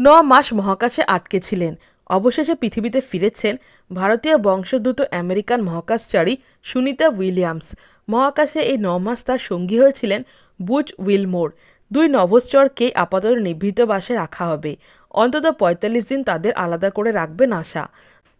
ন মাস মহাকাশে আটকে ছিলেন। অবশেষে পৃথিবীতে ফিরেছেন ভারতীয় বংশোদ্ভূত আমেরিকান মহাকাশচারী সুনিতা উইলিয়ামস। মহাকাশে এই ন মাস তার সঙ্গী হয়েছিলেন বুচ উইলমোর। দুই নভশ্চরকে আপাতত নিভৃত বাসে রাখা হবে। অন্তত পঁয়তাল্লিশ দিন তাদের আলাদা করে রাখবে নাসা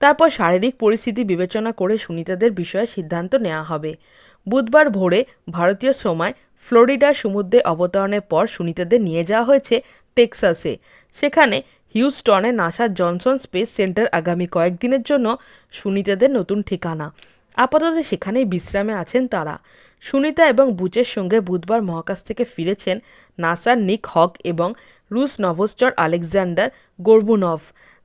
তারপর শারীরিক পরিস্থিতি বিবেচনা করে সুনিতাদের বিষয়ে সিদ্ধান্ত নেওয়া হবে। বুধবার ভোরে ভারতীয় সময় ফ্লোরিডার সমুদ্রে অবতরণের পর সুনিতাদের নিয়ে যাওয়া হয়েছে টেক্সাসে। সেখানে হিউস্টনে নাসার জনসন স্পেস সেন্টার আগামী কয়েকদিনের জন্য সুনিতাদের নতুন ঠিকানা। আপাতত সেখানেই বিশ্রামে আছেন তারা। সুনিতা এবং বুচের সঙ্গে বুধবার মহাকাশ থেকে ফিরেছেন নাসার নিক হক এবং রুশ নভশ্চর আলেকজান্ডার গোরবুনভ।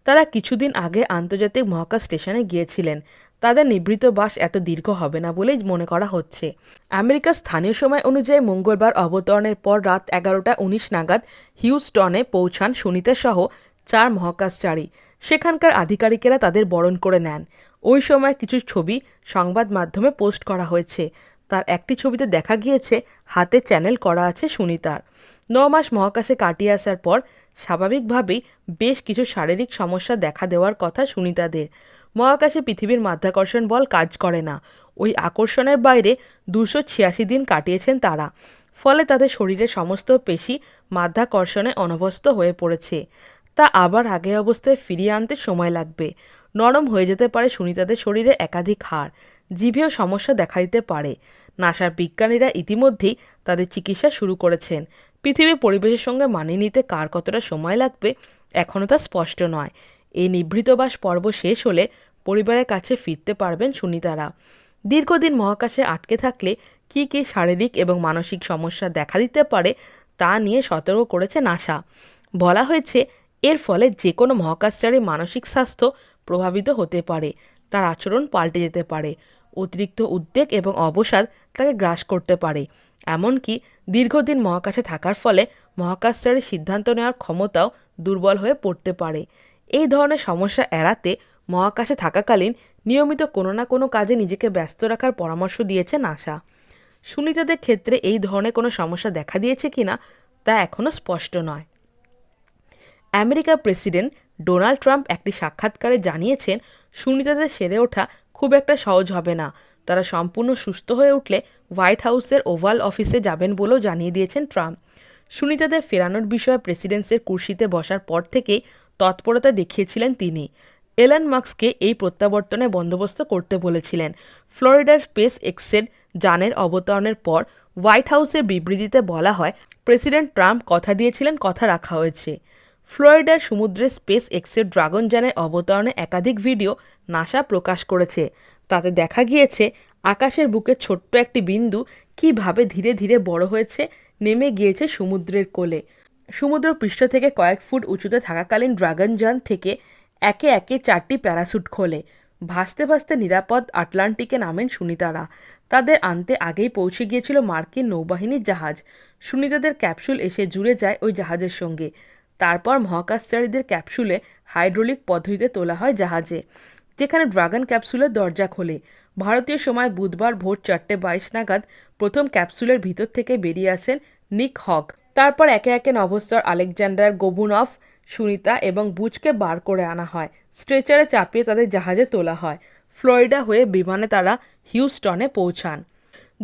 তারা কিছুদিন আগে আন্তর্জাতিক মহাকাশ স্টেশনে গিয়েছিলেন। তাদের নিবৃত বাস এত দীর্ঘ হবে না বলেই মনে করা হচ্ছে। আমেরিকার স্থানীয় সময় অনুযায়ী মঙ্গলবার অবতরণের পর রাত এগারোটা উনিশ নাগাদ হিউস্টনে পৌঁছান সুনিতা সহ চার মহাকাশচারী। সেখানকার আধিকারিকেরা তাদের বরণ করে নেন। ওই সময় কিছু ছবি সংবাদ মাধ্যমে পোস্ট করা হয়েছে। তার একটি ছবিতে দেখা গিয়েছে, হাতে চ্যানেল করা আছে সুনিতার। ন মাস মহাকাশে কাটিয়ে আসার পর স্বাভাবিকভাবেই বেশ কিছু শারীরিক সমস্যা দেখা দেওয়ার কথা সুনিতাদের। মহাকাশে পৃথিবীর মাধ্যাকর্ষণ বল কাজ করে না। ওই আকর্ষণের বাইরে দুশো ছিয়াশি দিন কাটিয়েছেন তারা। ফলে তাদের শরীরের সমস্ত পেশি মাধ্যাকর্ষণে অনভ্যস্ত হয়ে পড়েছে। তা আবার আগে অবস্থায় ফিরিয়ে আনতে সময় লাগবে। নরম হয়ে যেতে পারে সুনিতাদের শরীরে একাধিক হাড়। জিভেও সমস্যা দেখা দিতে পারে। নাসার বিজ্ঞানীরা ইতিমধ্যেই তাদের চিকিৎসা শুরু করেছেন। পৃথিবীর পরিবেশের সঙ্গে মানিয়ে নিতে কার কতটা সময় লাগবে এখনও তা স্পষ্ট নয়। এই নিভৃতবাস পর্ব শেষ হলে পরিবারের কাছে ফিরতে পারবেন সুনিতারা। দীর্ঘদিন মহাকাশে আটকে থাকলে কী কী শারীরিক এবং মানসিক সমস্যা দেখা দিতে পারে তা নিয়ে সতর্ক করেছে নাসা বলা হয়েছে, এর ফলে যে কোনো মহাকাশচারী মানসিক স্বাস্থ্য প্রভাবিত হতে পারে, তার আচরণ পাল্টে যেতে পারে, অতিরিক্ত উদ্বেগ এবং অবসাদ তাকে গ্রাস করতে পারে। এমনকি দীর্ঘদিন মহাকাশে থাকার ফলে মহাকাশচারীর সিদ্ধান্ত নেওয়ার ক্ষমতাও দুর্বল হয়ে পড়তে পারে। এই ধরনের সমস্যা এড়াতে মহাকাশে থাকাকালীন নিয়মিত কোনো না কোনো কাজে নিজেকে ব্যস্ত রাখার পরামর্শ দিয়েছে নাসা। সুনিতাদের ক্ষেত্রে এই ধরনের কোনো সমস্যা দেখা দিয়েছে কিনা তা এখনও স্পষ্ট নয়। আমেরিকার প্রেসিডেন্ট ডোনাল্ড ট্রাম্প একটি সাক্ষাৎকারে জানিয়েছেন, সুনিতাদের সেরে ওঠা খুব একটা সহজ হবে না। তারা সম্পূর্ণ সুস্থ হয়ে উঠলে হোয়াইট হাউসের ওভাল অফিসে যাবেন বলেও জানিয়ে দিয়েছেন ট্রাম্প। সুনিতাদের ফেরানোর বিষয়ে প্রেসিডেন্সের কুর্সিতে বসার পর থেকেই তৎপরতা দেখিয়েছিলেন তিনি। এলান মার্কসকে এই প্রত্যাবর্তনে বন্দোবস্ত করতে বলেছিলেন। ফ্লোরিডার স্পেস এক্সের যানের অবতরণের পর হোয়াইট হাউসের বিবৃতিতে বলা হয়, প্রেসিডেন্ট ট্রাম্প কথা দিয়েছিলেন, কথা রাখা হয়েছে। ফ্লোরিডার সমুদ্রে স্পেস এক্সের ড্রাগন যানের অবতরণে একাধিক ভিডিও নাসা প্রকাশ করেছে। তাতে দেখা গিয়েছে, আকাশের বুকে ছোট্ট একটি বিন্দু কীভাবে ধীরে ধীরে বড় হয়েছে, নেমে গিয়েছে সমুদ্রের কোলে। সমুদ্র পৃষ্ঠ থেকে কয়েক ফুট উঁচুতে থাকাকালীন ড্রাগন যান থেকে একে একে চারটি প্যারাসুট খোলে। ভাসতে ভাসতে নিরাপদ আটলান্টিকে নামেন সুনিতারা। তাদের আনতে আগেই পৌঁছে গিয়েছিল মার্কিন নৌবাহিনীর জাহাজ। সুনিতাদের ক্যাপসুল এসে জুড়ে যায় ওই জাহাজের সঙ্গে। তারপর মহাকাশচারীদের ক্যাপসুলে হাইড্রোলিক পদ্ধতিতে তোলা হয় জাহাজে, যেখানে ড্রাগন ক্যাপসুলের দরজা খোলে। ভারতীয় সময় বুধবার ভোর চারটে বাইশ নাগাদ প্রথম ক্যাপসুলের ভিতর থেকে বেরিয়ে আসেন নিক হক। তারপর একে একে নভস্তর আলেকজান্ডার গোবুনফ সুনিতা এবং বুচকে বার করে আনা হয়। স্ট্রেচারে চাপিয়ে তাদের জাহাজে তোলা হয়। ফ্লোরিডা হয়ে বিমানে তারা হিউস্টনে পৌঁছান।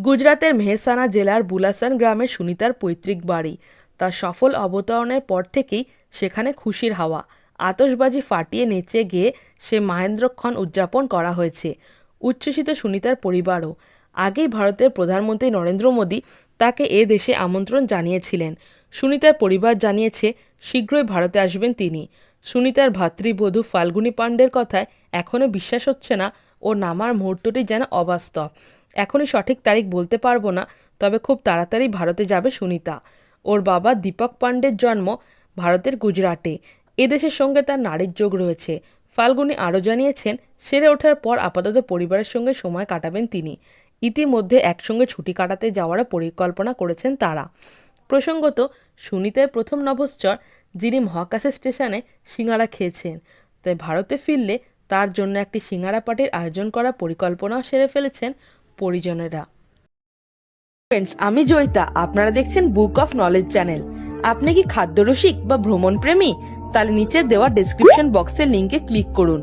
গুজরাতের মেহসানা জেলার বুলাসান গ্রামে সুনিতার পৈতৃক বাড়ি। তার সফল অবতরণের পর থেকেই সেখানে খুশির হাওয়া। আতশবাজি ফাটিয়ে নেচে গিয়ে সে মাহেন্দ্রক্ষণ উদযাপন করা হয়েছে। উচ্ছ্বসিত সুনিতার পরিবারও। আগেই ভারতের প্রধানমন্ত্রী নরেন্দ্র মোদী তাকে এ দেশে আমন্ত্রণ জানিয়েছিলেন। সুনিতার পরিবার জানিয়েছে, শীঘ্রই ভারতে আসবেন তিনি। সুনিতার ভাতৃবধূ ফাল্গুনি পাণ্ডের কথায় এখনও বিশ্বাস হচ্ছে না ও নামার মুহূর্তটি যেন অবাস্তব। এখনই সঠিক তারিখ বলতে পারব না, তবে খুব তাড়াতাড়ি ভারতে যাবে সুনিতা। ওর বাবা দীপক পাণ্ডের জন্ম ভারতের গুজরাটে। এদেশের সঙ্গে তার নারীর যোগ রয়েছে। ফাল্গুনি আরও জানিয়েছেন, সেরে ওঠার পর আপাতত পরিবারের সঙ্গে সময় কাটাবেন তিনি। ইতিমধ্যে একসঙ্গে ছুটি কাটাতে যাওয়ার পরিকল্পনা করেছেন তারা। প্রসঙ্গত, সুনিতার প্রথম নভশ্চর, যিনি মহাকাশের স্টেশনে সিঙ্গারা খেয়েছেন, তাই ভারতে ফিরলে তার জন্য একটি সিঙ্গারা পার্টির আয়োজন করার পরিকল্পনাও সেরে ফেলেছেন পরিজনেরা। ফ্রেন্ডস আমি জয়িতা। আপনারা দেখছেন বুক অফ নলেজ চ্যানেল আপনি কি খাদ্যরসিক বা ভ্রমণ প্রেমী তাহলে নিচে দেওয়া ডেসক্রিপশন বক্সের লিঙ্কে ক্লিক করুন।